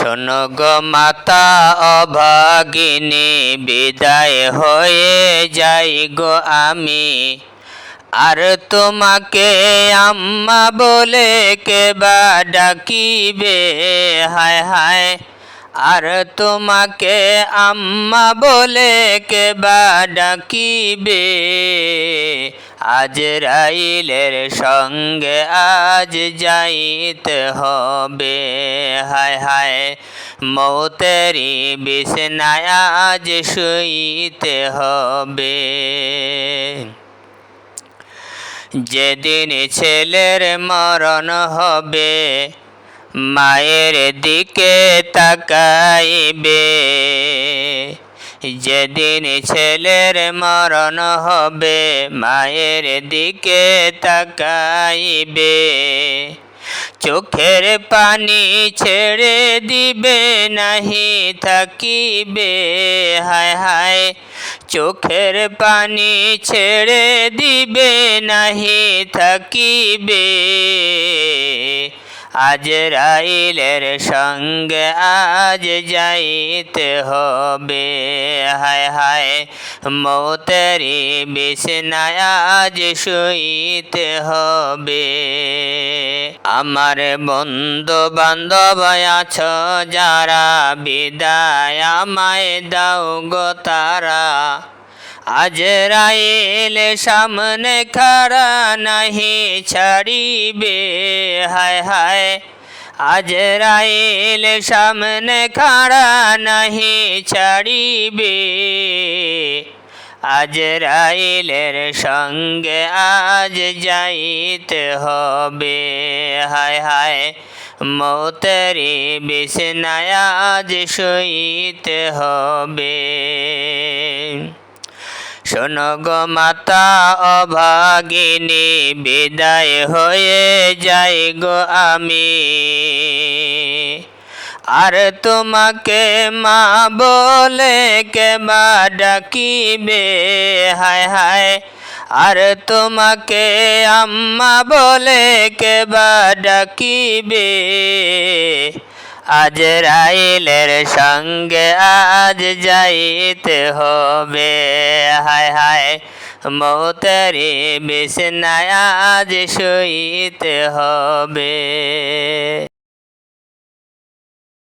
শোনো গো মাতা অভাগিনী, বিদায় হয়ে যাই গো আমি। আর তোমাকে আম্মা বলে কে বা ডাকিবে? হায় হায়। আর তোমাকে আম্মা বলে কে বা ডাকিবে? আজ রাইলের সঙ্গে আজ যাইতে হবে। হায় হায় মৌতেরি বিছনায় আজ শুইতে হবে। যেদিন ছেলের মরণ হবে, মায়ের দিকে তাকাইবে। যেদিন ছেলের মরণ হবে, মায়ের দিকে তাকাইবে। চোখের পানি ছেড়ে দিবে, নাহি থাকিবে। হায় হায়, চোখের পানি ছেড়ে দিবে, নাহি থাকিবে। আজ রাইলের সঙ্গে আজ যাইতে হবে। হায় হায়, মৌতেরি বিছনায় আজ শুইতে হবে। আমার বন্ধু বান্ধব আছ, যারা বিদায় আমায় দাও গো তারা। আজ রাইল সামনে খাড়া নাহি ছাড়িবে, হায় হায়। আজ রাইল সামনে খাড়া নাহি ছাড়িবে। আজ রাইলের সঙ্গে আজ যাইতে হবে, হায় হায়। মৌতেরি বিছনায় আজ শুইতে হবে। শোনো গো মাতা অভাগিনী, বিদায় হয়ে যাই গো আমি। আর তোমাকে মা বলে কে বা ডাকিবে? হায় হায়। আর তোমাকে আম্মা বলে কে বা ডাকিবে? আজ রাইলের সঙ্গে আজ যাইতে হবে। হায় হায় মৌতারি বিছনায় আজ শুইতে হবে।